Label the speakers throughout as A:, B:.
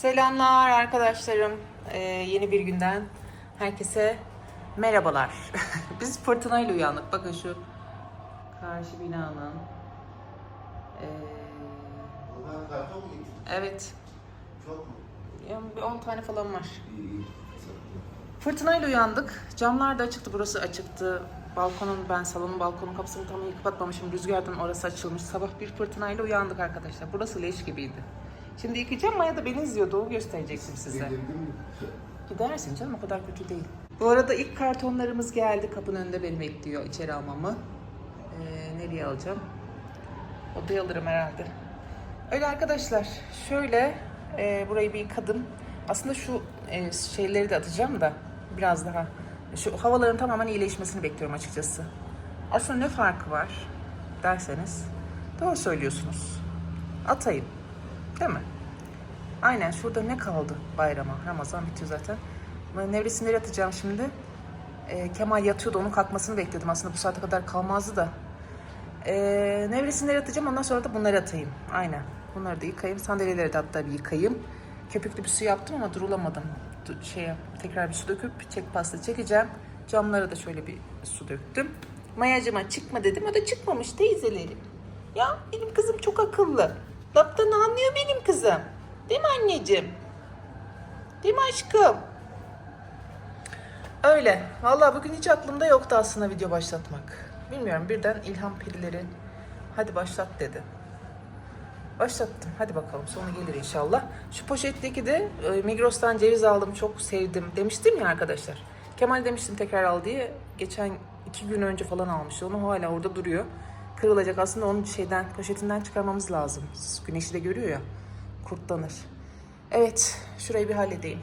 A: Selamlar arkadaşlarım. Ee, yeni bir günden herkese merhabalar. Biz fırtınayla uyandık. Bakın şu karşı binanın. ee, evet.
B: Çok mu?
A: Yani bir 10 tane falan var. Fırtınayla uyandık. Camlar da açıktı, burası açıktı. Balkonun, ben salonun balkonun kapısını tam kapatmamışım. Rüzgardan orası açılmış. Sabah bir fırtınayla uyandık arkadaşlar. Burası leş gibiydi. Şimdi yıkayacağım. Maya da beni izliyordu. O gösterecektim size. Gidersin canım o kadar kötü değil. Bu arada ilk kartonlarımız geldi. Kapının önünde beni bekliyor içeri almamı. Ee, nereye alacağım? Odaya alırım herhalde. Öyle arkadaşlar. Şöyle e, burayı bir yıkadım. Aslında şu e, şeyleri de atacağım da biraz daha. Şu havaların tamamen iyileşmesini bekliyorum açıkçası. Aslında ne farkı var derseniz. Doğru söylüyorsunuz. Atayım. Değil mi? Aynen şurada ne kaldı bayrama? Ramazan bitiyor zaten. Nevresimleri atacağım şimdi. Ee, Kemal yatıyordu onun kalkmasını bekledim. Aslında bu saate kadar kalmazdı da. Ee, nevresimleri atacağım ondan sonra da bunları atayım. Aynen. Bunları da yıkayayım. Sandalyeleri de hatta bir yıkayayım. Köpüklü bir su yaptım ama durulamadım. Du- Şeye, tekrar bir su döküp çek pasta çekeceğim. Camlara da şöyle bir su döktüm. Mayacıma çıkma dedim. O da çıkmamış teyzeleri. Ya benim kızım çok akıllı. Laftan anlıyor benim kızım. Değil mi anneciğim? Değil mi aşkım? Öyle. Vallahi bugün hiç aklımda yoktu aslında video başlatmak. Bilmiyorum birden ilham perileri hadi başlat dedi. Başlattım. Hadi bakalım sonu gelir inşallah. Şu poşetteki de e, Migros'tan ceviz aldım. Çok sevdim. Demiştim ya arkadaşlar. Kemal demiştim tekrar al diye. Geçen iki gün önce falan almıştı. Onu hala orada duruyor. Kırılacak. Aslında onun şeyden poşetinden çıkarmamız lazım. Güneşi de görüyor ya. Kurtlanır. Evet. Şurayı bir halledeyim.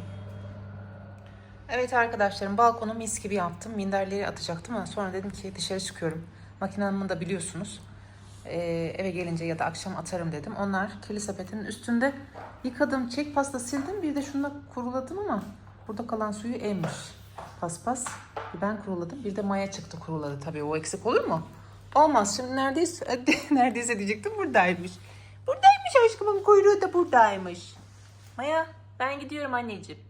A: Evet arkadaşlarım balkonu mis gibi yaptım. Minderleri atacaktım ama sonra dedim ki dışarı çıkıyorum. Makinamı da biliyorsunuz. Ee, eve gelince ya da akşam atarım dedim. Onlar kirli sepetinin üstünde yıkadım. Çek pasta sildim. Bir de şununla kuruladım ama burada kalan suyu emmiş. Paspas. Ben kuruladım. Bir de maya çıktı kuruladı. Tabii o eksik olur mu? Olmaz. Şimdi neredeyse, neredeyse diyecektim buradaymış. Buradaymış aşkımın kuyruğu da buradaymış. Maya ben gidiyorum anneciğim.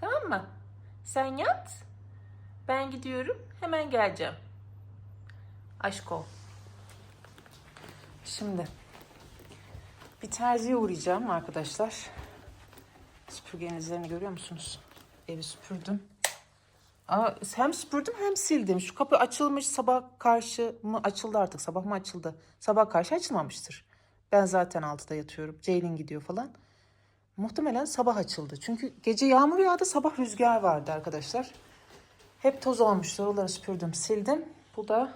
A: Tamam mı? Sen yat. Ben gidiyorum. Hemen geleceğim. Aşk ol. Şimdi bir terziye uğrayacağım arkadaşlar. Süpürgenin izlerini görüyor musunuz? Evi süpürdüm. Aa, hem süpürdüm hem sildim. Şu kapı açılmış sabah karşı mı açıldı artık sabah mı açıldı? Sabah karşı açılmamıştır. Ben zaten altıda yatıyorum. Ceylin gidiyor falan. Muhtemelen sabah açıldı. Çünkü gece yağmur yağdı, sabah rüzgar vardı arkadaşlar. Hep toz olmuştu. Oraları süpürdüm, sildim. Bu da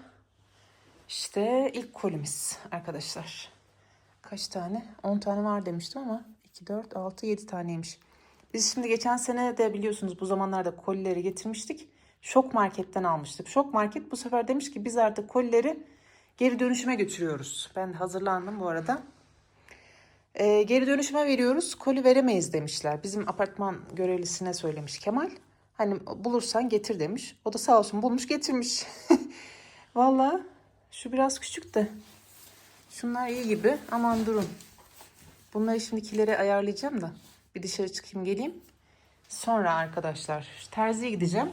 A: işte ilk kolimiz arkadaşlar. Kaç tane? 10 tane var demiştim ama 2, 4, 6, 7 taneymiş. Biz şimdi geçen sene de biliyorsunuz bu zamanlarda kolileri getirmiştik. Şok marketten almıştık. Şok market bu sefer demiş ki biz artık kolileri geri dönüşüme götürüyoruz. Ben hazırlandım bu arada. Ee, geri dönüşüme veriyoruz. Koli veremeyiz demişler. Bizim apartman görevlisine söylemiş Kemal. Hani bulursan getir demiş. O da sağ olsun bulmuş getirmiş. Vallahi şu biraz küçük de. Şunlar iyi gibi. Aman durun. Bunları şimdikilere ayarlayacağım da. Bir dışarı çıkayım geleyim. Sonra arkadaşlar terziye gideceğim.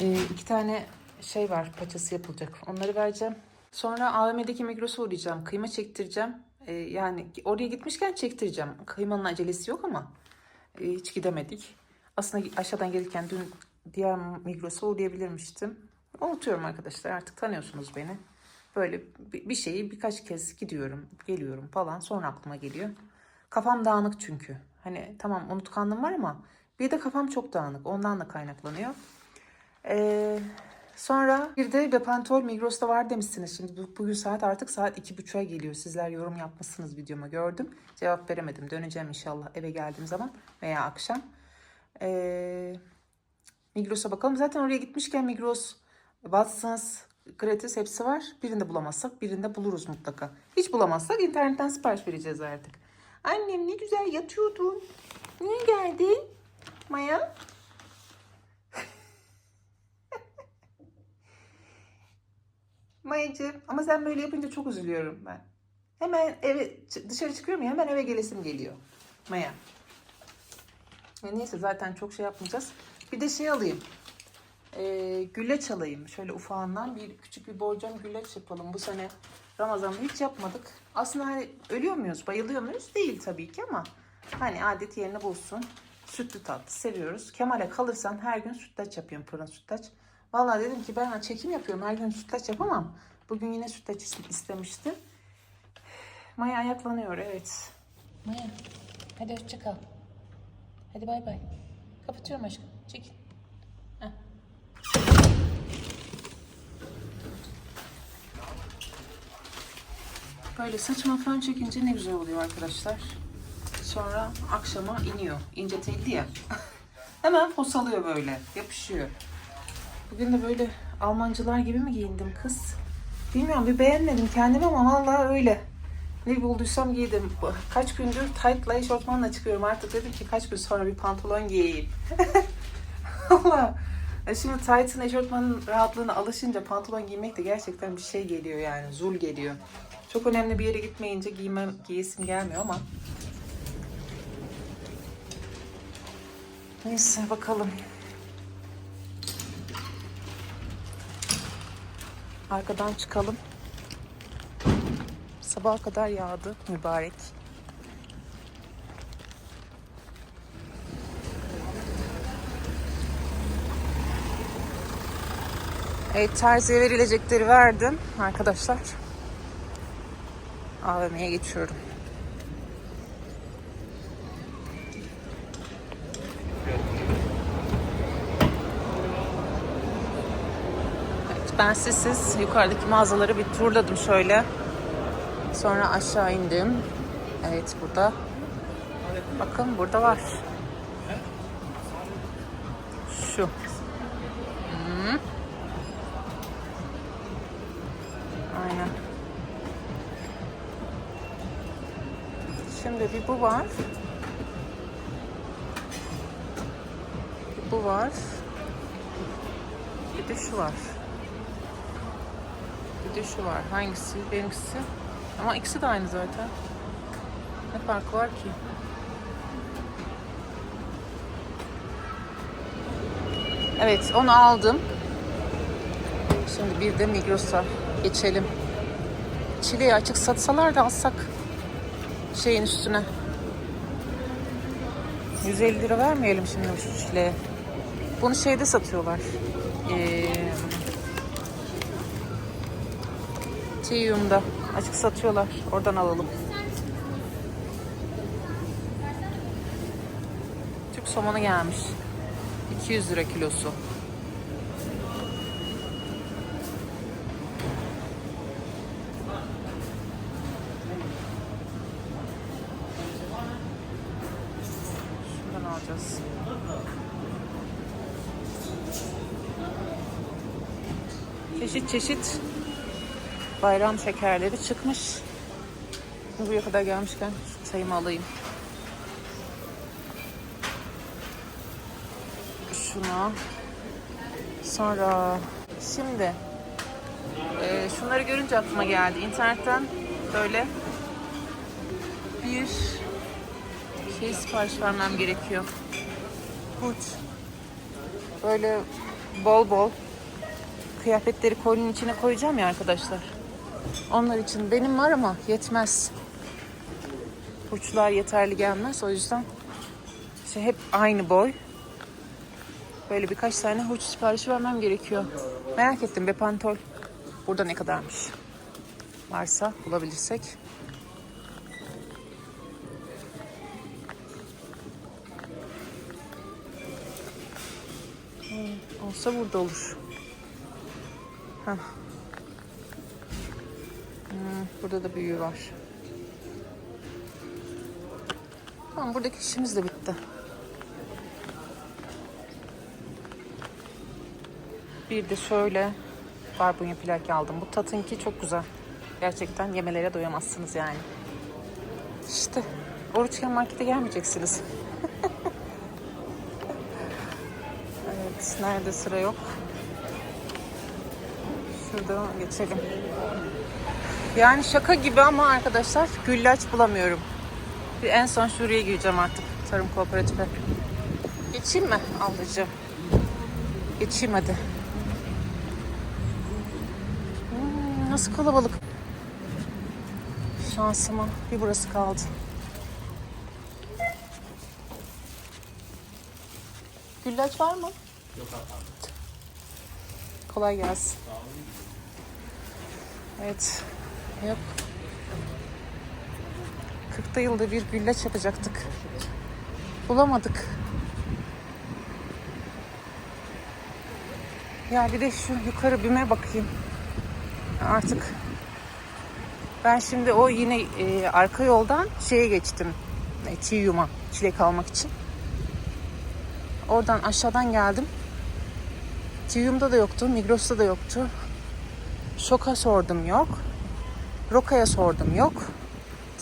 A: Ee, iki tane şey var paçası yapılacak. Onları vereceğim. Sonra AVM'deki Migros'a uğrayacağım. Kıyma çektireceğim. Ee, yani oraya gitmişken çektireceğim. Kıymanın acelesi yok ama e, hiç gidemedik. Aslında aşağıdan gelirken dün diğer Migros'a uğrayabilirmiştim. Unutuyorum arkadaşlar artık tanıyorsunuz beni. Böyle bir şeyi birkaç kez gidiyorum, geliyorum falan sonra aklıma geliyor. Kafam dağınık çünkü. Hani tamam unutkanlığım var ama bir de kafam çok dağınık. Ondan da kaynaklanıyor. Ee, sonra bir de Bepantol Migros'ta var demişsiniz. Şimdi bu, bugün saat artık saat iki buçuğa geliyor. Sizler yorum yapmışsınız videoma gördüm. Cevap veremedim. Döneceğim inşallah eve geldiğim zaman veya akşam. Ee, Migros'a bakalım. Zaten oraya gitmişken Migros, Watsons, Gratis hepsi var. Birinde bulamazsak birinde buluruz mutlaka. Hiç bulamazsak internetten sipariş vereceğiz artık. Annem ne güzel yatıyordun. Niye geldin? Maya? Mayacığım ama sen böyle yapınca çok üzülüyorum ben. Hemen eve dışarı çıkıyorum ya hemen eve gelesim geliyor. Maya. Ya neyse zaten çok şey yapmayacağız. Bir de şey alayım. Ee, güllaç alayım. Şöyle ufağından bir küçük bir borcam güllaç yapalım. Bu sene Ramazan'da hiç yapmadık. Aslında hani ölüyor muyuz, bayılıyor muyuz? Değil tabii ki ama hani adet yerini bulsun. Sütlü tatlı seviyoruz. Kemal'e kalırsan her gün sütlaç yapıyorum fırın sütlaç. Vallahi dedim ki ben çekim yapıyorum her gün sütlaç yapamam. Bugün yine sütlaç is- istemişti. Maya ayaklanıyor evet. Maya hadi hoşça kal. Hadi bay bay. Kapatıyorum aşkım. Çekil. Böyle saçma fön çekince ne güzel oluyor arkadaşlar. Sonra akşama iniyor. İnce telli ya. Hemen posalıyor böyle. Yapışıyor. Bugün de böyle Almancılar gibi mi giyindim kız? Bilmiyorum bir beğenmedim kendimi ama vallahi öyle. Ne bulduysam giydim. Kaç gündür tight'la eşofmanla çıkıyorum. Artık dedim ki kaç gün sonra bir pantolon giyeyim. Allah. E Şimdi tight'ın eşofmanın rahatlığına alışınca pantolon giymek de gerçekten bir şey geliyor yani. Zul geliyor. Çok önemli bir yere gitmeyince giymem, giyesim gelmiyor ama. Neyse bakalım. Arkadan çıkalım. Sabaha kadar yağdı mübarek. Evet terziye verilecekleri verdim arkadaşlar. AVM'ye geçiyorum. Evet, ben sizsiz yukarıdaki mağazaları bir turladım şöyle. Sonra aşağı indim. Evet burada. Bakın burada var. Şu. Aynen. Şimdi bir bu var. Bir bu var. Bir de şu var. Bir de şu var. Hangisi? Benimkisi. Ama ikisi de aynı zaten. Ne farkı var ki? Evet onu aldım. Şimdi bir de Migros'a geçelim. Çileği açık satsalar da alsak şeyin üstüne. 150 lira vermeyelim şimdi şu çileğe. Bunu şeyde satıyorlar. Ee, Tiyum'da açık satıyorlar. Oradan alalım. Türk somonu gelmiş. 200 lira kilosu. Çeşit bayram şekerleri çıkmış. Buraya kadar gelmişken çayımı alayım. Şuna. Sonra şimdi e, şunları görünce aklıma geldi. İnternetten böyle bir şey sipariş vermem gerekiyor. Hurç. Böyle bol bol kıyafetleri kolinin içine koyacağım ya arkadaşlar. Onlar için benim var ama yetmez. Uçlar yeterli gelmez. O yüzden işte hep aynı boy. Böyle birkaç tane huç siparişi vermem gerekiyor. Merak ettim be pantol. Burada ne kadarmış? Varsa bulabilirsek. Olsa burada olur. Hmm, burada da büyüğü var. Tamam buradaki işimiz de bitti. Bir de şöyle barbunya plak aldım. Bu tatınki çok güzel. Gerçekten yemelere doyamazsınız yani. İşte oruçken markete gelmeyeceksiniz. evet nerede sıra yok. Şurada geçelim. Yani şaka gibi ama arkadaşlar güllaç bulamıyorum. Bir en son şuraya gireceğim artık. Tarım kooperatife. Geçeyim mi ablacığım? Geçeyim hadi. Hmm, nasıl kalabalık. Şansıma bir burası kaldı. Güllaç var mı?
C: Yok efendim.
A: Kolay gelsin. Evet. Yok. 40'ta yılda bir güllaç yapacaktık. Bulamadık. Ya bir de şu yukarı bime bakayım. Artık ben şimdi o yine e, arka yoldan şeye geçtim. E, Tiyum'a çilek almak için. Oradan aşağıdan geldim. Tiyum'da da yoktu, Migros'ta da yoktu. Şoka sordum yok. Roka'ya sordum yok.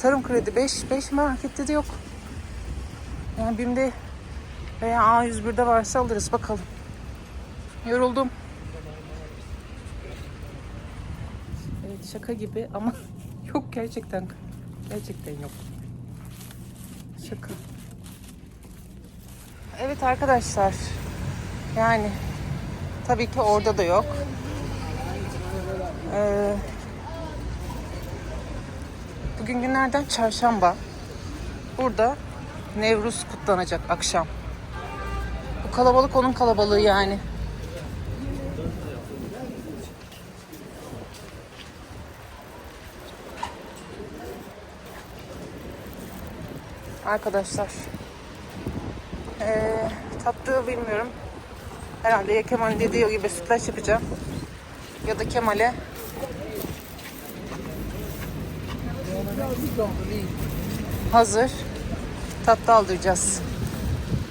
A: Tarım kredi 5, 5 markette de yok. Yani BİM'de veya A101'de varsa alırız bakalım. Yoruldum. Evet şaka gibi ama yok gerçekten. Gerçekten yok. Şaka. Evet arkadaşlar. Yani tabii ki orada da yok. Ee, bugün günlerden çarşamba. Burada Nevruz kutlanacak akşam. Bu kalabalık onun kalabalığı yani. Arkadaşlar. Ee, tatlı bilmiyorum. Herhalde ya Kemal'in dediği gibi sütlaç yapacağım. Ya da Kemal'e hazır tatlı aldıracağız.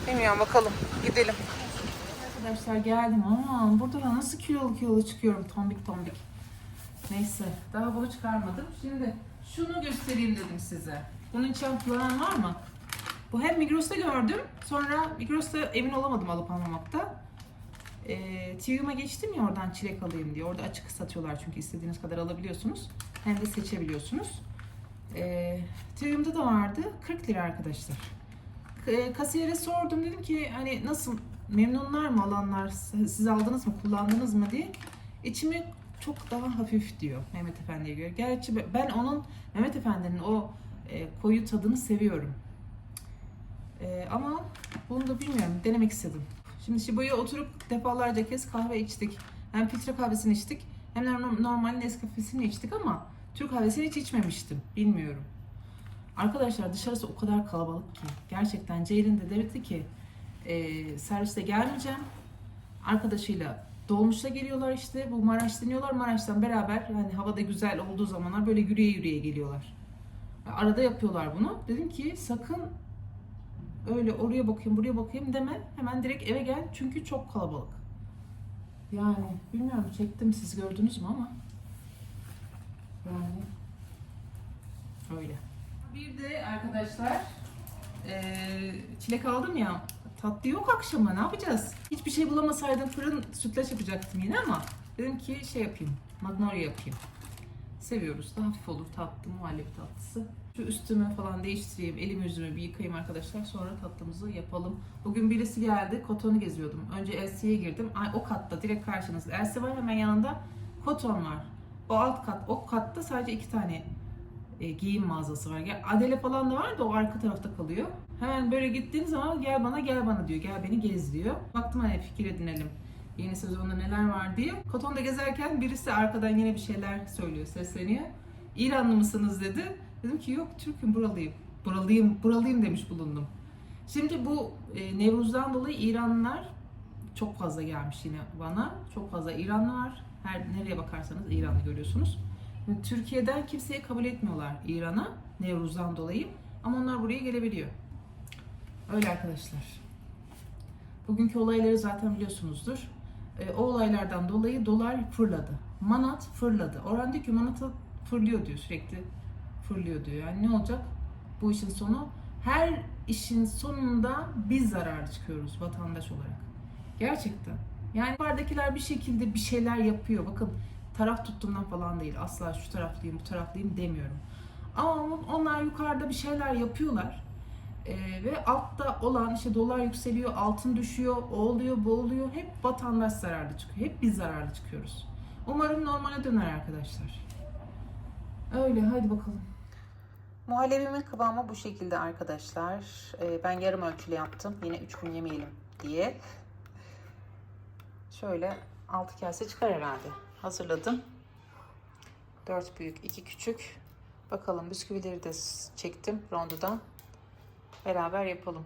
A: Bilmiyorum bakalım. Gidelim. Arkadaşlar geldim ama burada da nasıl kilolu kilolu çıkıyorum tombik tombik. Neyse daha bunu çıkarmadım. Şimdi şunu göstereyim dedim size. Bunun için kullanan var mı? Bu hem Migros'ta gördüm. Sonra Migros'ta emin olamadım alıp almamakta. E, Tiyum'a geçtim ya oradan çilek alayım diye. Orada açık satıyorlar çünkü istediğiniz kadar alabiliyorsunuz. Hem de seçebiliyorsunuz. E, Tiyum'da da vardı. 40 lira arkadaşlar. E, kasiyere sordum dedim ki hani nasıl memnunlar mı alanlar siz aldınız mı kullandınız mı diye. İçimi çok daha hafif diyor Mehmet Efendi'ye göre. Gerçi ben onun Mehmet Efendi'nin o e, koyu tadını seviyorum. E, ama bunu da bilmiyorum denemek istedim. Şimdi Şibo'ya oturup defalarca kez kahve içtik. Hem filtre kahvesini içtik hem de norm- normal Nescafe'sini içtik ama Türk kahvesini hiç içmemiştim. Bilmiyorum. Arkadaşlar dışarısı o kadar kalabalık ki. Gerçekten Ceylin de dedi ki e, serviste gelmeyeceğim. Arkadaşıyla dolmuşla geliyorlar işte. Bu Maraş deniyorlar. Maraş'tan beraber yani havada güzel olduğu zamanlar böyle yürüye yürüye geliyorlar. Arada yapıyorlar bunu. Dedim ki sakın öyle oraya bakayım buraya bakayım deme. Hemen direkt eve gel çünkü çok kalabalık. Yani bilmiyorum çektim siz gördünüz mü ama yani öyle. Bir de arkadaşlar eee, çilek aldım ya tatlı yok akşama ne yapacağız? Hiçbir şey bulamasaydım fırın sütlaç yapacaktım yine ama dedim ki şey yapayım magnolia yapayım. Seviyoruz da hafif olur tatlı muhallebi tatlısı. Şu üstümü falan değiştireyim, elimi yüzümü bir yıkayayım arkadaşlar. Sonra tatlımızı yapalım. Bugün birisi geldi, Koton'u geziyordum. Önce Elsie'ye girdim. Ay, o katta, direkt karşınızda. Elsie var, hemen yanında Koton var. O alt kat, o katta sadece iki tane e, giyim mağazası var. Gel, Adele falan da var da o arka tarafta kalıyor. Hemen böyle gittiğin zaman gel bana gel bana diyor. Gel beni gez diyor. Baktım hani fikir edinelim. Yeni sezonda neler var diye. Koton'da gezerken birisi arkadan yine bir şeyler söylüyor, sesleniyor. İranlı mısınız dedi. Dedim ki yok Türk'üm buralıyım. Buralıyım, buralıyım demiş bulundum. Şimdi bu e, Nevruz'dan dolayı İranlılar çok fazla gelmiş yine bana. Çok fazla İranlı var. Her nereye bakarsanız İranlı görüyorsunuz. Türkiye'den kimseyi kabul etmiyorlar İran'a Nevruz'dan dolayı. Ama onlar buraya gelebiliyor. Öyle arkadaşlar. Bugünkü olayları zaten biliyorsunuzdur. E, o olaylardan dolayı dolar fırladı. Manat fırladı. Orhan diyor ki manata fırlıyor diyor sürekli. Fırlıyor diyor. Yani ne olacak? Bu işin sonu. Her işin sonunda biz zarar çıkıyoruz vatandaş olarak. Gerçekten. Yani yukarıdakiler bir şekilde bir şeyler yapıyor. Bakın taraf tuttuğumdan falan değil. Asla şu taraflıyım, bu taraflıyım demiyorum. Ama onlar yukarıda bir şeyler yapıyorlar. Ee, ve altta olan işte dolar yükseliyor, altın düşüyor, o oluyor, bu oluyor. Hep vatandaş zararlı çıkıyor. Hep biz zararlı çıkıyoruz. Umarım normale döner arkadaşlar. Öyle hadi bakalım. Muhallebimin kıvamı bu şekilde arkadaşlar. Ee, ben yarım ölçülü yaptım. Yine 3 gün yemeyelim diye. Şöyle 6 kase çıkar herhalde. Hazırladım. 4 büyük, 2 küçük. Bakalım bisküvileri de çektim rondodan. Beraber yapalım.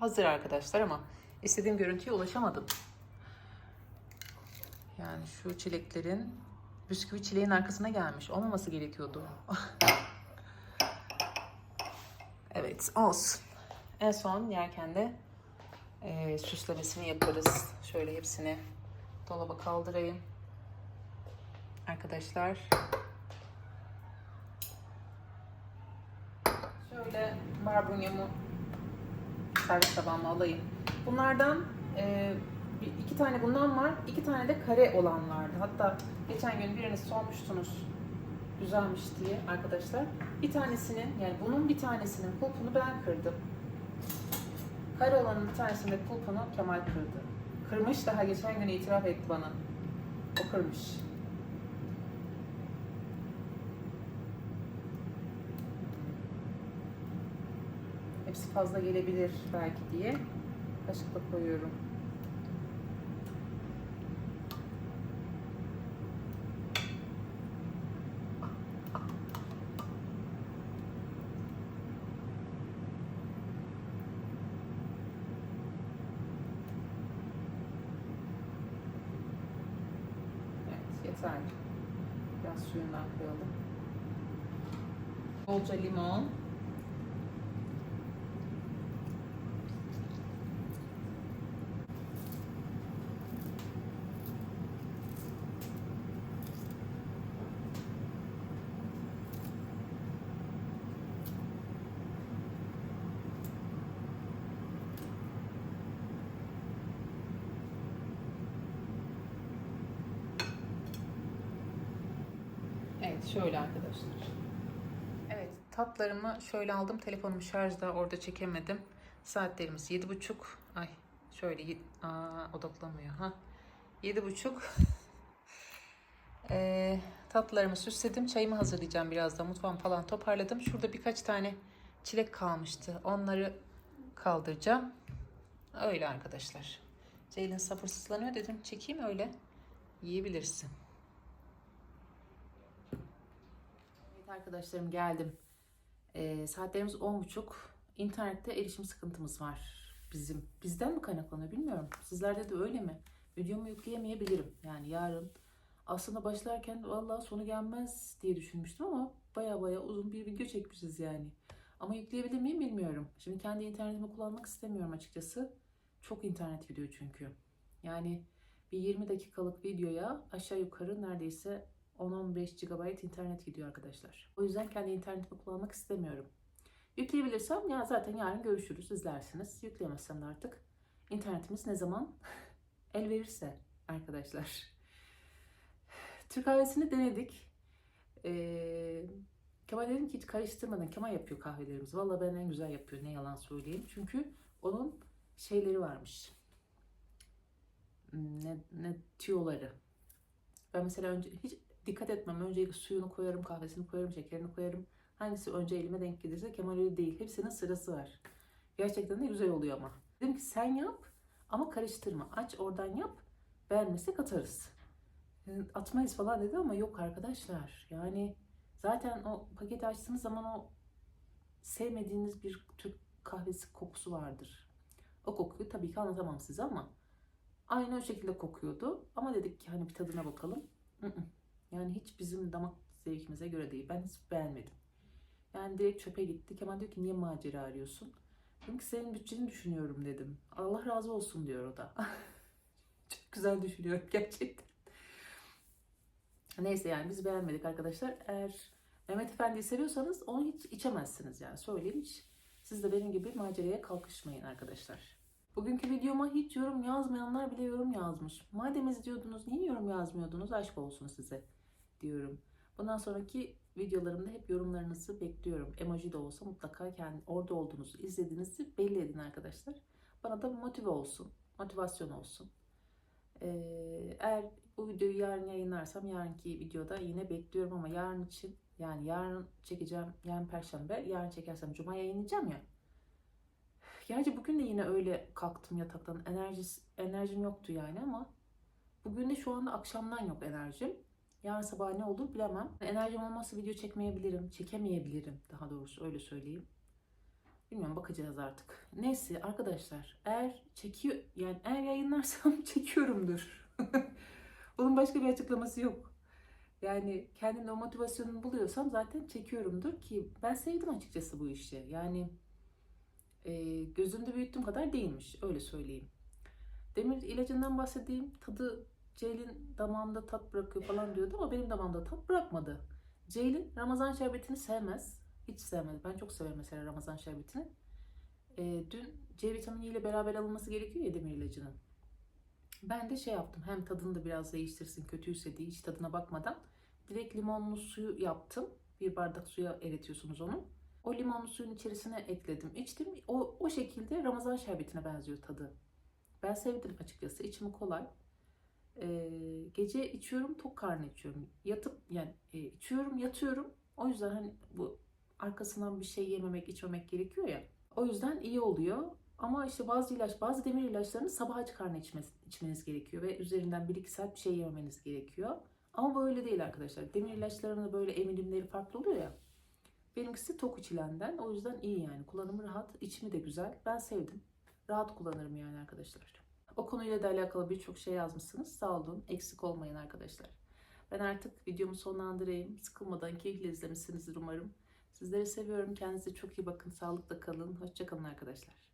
A: Hazır arkadaşlar ama istediğim görüntüye ulaşamadım. Yani şu çileklerin bisküvi çileğin arkasına gelmiş. Olmaması gerekiyordu. evet olsun. En son yerken de e, süslemesini yaparız. Şöyle hepsini dolaba kaldırayım. Arkadaşlar. Şöyle barbunyamı servis tabağıma alayım. Bunlardan e, iki tane bundan var, iki tane de kare olan vardı. Hatta geçen gün biriniz sormuştunuz güzelmiş diye arkadaşlar. Bir tanesinin yani bunun bir tanesinin kulpunu ben kırdım. Kare olanın bir tanesinin de kulpunu Kemal kırdı. Kırmış daha geçen gün itiraf etti bana. O kırmış. Hepsi fazla gelebilir belki diye kaşıkla koyuyorum. Yeterli. Biraz suyundan koyalım. Bolca limon. Evet şöyle arkadaşlar. Evet tatlarımı şöyle aldım. Telefonum şarjda orada çekemedim. Saatlerimiz yedi buçuk. Ay şöyle Aa, odaklamıyor. Ha. Yedi buçuk. Ee, tatlarımı süsledim. Çayımı hazırlayacağım birazdan. Mutfağımı falan toparladım. Şurada birkaç tane çilek kalmıştı. Onları kaldıracağım. Öyle arkadaşlar. Ceylin sabırsızlanıyor dedim. Çekeyim öyle. Yiyebilirsin. Arkadaşlarım geldim. Ee, saatlerimiz 10.30. İnternette erişim sıkıntımız var bizim. Bizden mi kaynaklanıyor bilmiyorum. Sizlerde de öyle mi? Videomu yükleyemeyebilirim. Yani yarın aslında başlarken vallahi sonu gelmez diye düşünmüştüm ama baya baya uzun bir video çekmişiz yani. Ama yükleyebilir miyim bilmiyorum. Şimdi kendi internetimi kullanmak istemiyorum açıkçası. Çok internet gidiyor çünkü. Yani bir 20 dakikalık videoya aşağı yukarı neredeyse 10-15 GB internet gidiyor arkadaşlar. O yüzden kendi internetimi kullanmak istemiyorum. Yükleyebilirsem ya zaten yarın görüşürüz, izlersiniz. Yükleyemezsem de artık internetimiz ne zaman el verirse arkadaşlar. Türk kahvesini denedik. Ee, Kemal dedim ki hiç karıştırmadan Kemal yapıyor kahvelerimizi. Valla ben en güzel yapıyor ne yalan söyleyeyim. Çünkü onun şeyleri varmış. Hmm, Ne, ne tüyoları. Ben mesela önce hiç dikkat etmem. Önce suyunu koyarım, kahvesini koyarım, şekerini koyarım. Hangisi önce elime denk gelirse Kemal öyle değil. Hepsinin sırası var. Gerçekten de güzel oluyor ama. Dedim ki sen yap ama karıştırma. Aç oradan yap. Beğenmezsek atarız. E, Atmayız falan dedi ama yok arkadaşlar. Yani zaten o paketi açtığınız zaman o sevmediğiniz bir Türk kahvesi kokusu vardır. O kokuyu tabii ki anlatamam size ama aynı o şekilde kokuyordu. Ama dedik ki hani bir tadına bakalım. Yani hiç bizim damak zevkimize göre değil. Ben hiç beğenmedim. Yani direkt çöpe gitti. Kemal diyor ki niye macera arıyorsun? Dedim senin bütçeni düşünüyorum dedim. Allah razı olsun diyor o da. Çok güzel düşünüyor gerçekten. Neyse yani biz beğenmedik arkadaşlar. Eğer Mehmet Efendi'yi seviyorsanız onu hiç içemezsiniz yani söyleyeyim hiç. Siz de benim gibi maceraya kalkışmayın arkadaşlar. Bugünkü videoma hiç yorum yazmayanlar bile yorum yazmış. Madem izliyordunuz niye yorum yazmıyordunuz aşk olsun size diyorum. Bundan sonraki videolarımda hep yorumlarınızı bekliyorum. Emoji de olsa mutlaka kendi orada olduğunuzu, izlediğinizi belli edin arkadaşlar. Bana da motive olsun, motivasyon olsun. Ee, eğer bu videoyu yarın yayınlarsam yarınki videoda yine bekliyorum ama yarın için yani yarın çekeceğim yarın perşembe yarın çekersem cuma yayınlayacağım ya. Gerçi bugün de yine öyle kalktım yataktan enerjis, enerjim yoktu yani ama bugün de şu anda akşamdan yok enerjim. Yarın sabah ne olur bilemem. Enerjim olmazsa video çekmeyebilirim, çekemeyebilirim daha doğrusu öyle söyleyeyim. Bilmiyorum bakacağız artık. Neyse arkadaşlar eğer çekiyor yani eğer yayınlarsam çekiyorumdur. Bunun başka bir açıklaması yok. Yani kendimde o motivasyonumu buluyorsam zaten çekiyorumdur ki ben sevdim açıkçası bu işi. Yani e, gözümde büyüttüğüm kadar değilmiş öyle söyleyeyim. Demir ilacından bahsedeyim. Tadı Ceylin damağımda tat bırakıyor falan diyordu ama benim damağımda tat bırakmadı. Ceylin Ramazan şerbetini sevmez. Hiç sevmez. Ben çok severim mesela Ramazan şerbetini. Ee, dün C vitaminiyle beraber alınması gerekiyor ya demir ilacının. Ben de şey yaptım. Hem tadını da biraz değiştirsin. Kötüyse diye hiç tadına bakmadan. Direkt limonlu suyu yaptım. Bir bardak suya eritiyorsunuz onu. O limonlu suyun içerisine ekledim. içtim. O, o şekilde Ramazan şerbetine benziyor tadı. Ben sevdim açıkçası. İçimi kolay. Ee, gece içiyorum, tok karnı içiyorum. Yatıp yani e, içiyorum, yatıyorum. O yüzden hani bu arkasından bir şey yememek, içmemek gerekiyor ya. O yüzden iyi oluyor. Ama işte bazı ilaç, bazı demir ilaçlarını sabah aç karnı içmeniz, içmeniz gerekiyor ve üzerinden 1-2 saat bir şey yememeniz gerekiyor. Ama böyle değil arkadaşlar. Demir ilaçlarının böyle emilimleri farklı oluyor ya. Benimkisi tok içilenden. O yüzden iyi yani. Kullanımı rahat, içimi de güzel. Ben sevdim. Rahat kullanırım yani arkadaşlar. O konuyla da alakalı birçok şey yazmışsınız. Sağ olun. Eksik olmayın arkadaşlar. Ben artık videomu sonlandırayım. Sıkılmadan keyifle izlemişsinizdir umarım. Sizleri seviyorum. Kendinize çok iyi bakın. Sağlıkla kalın. Hoşçakalın arkadaşlar.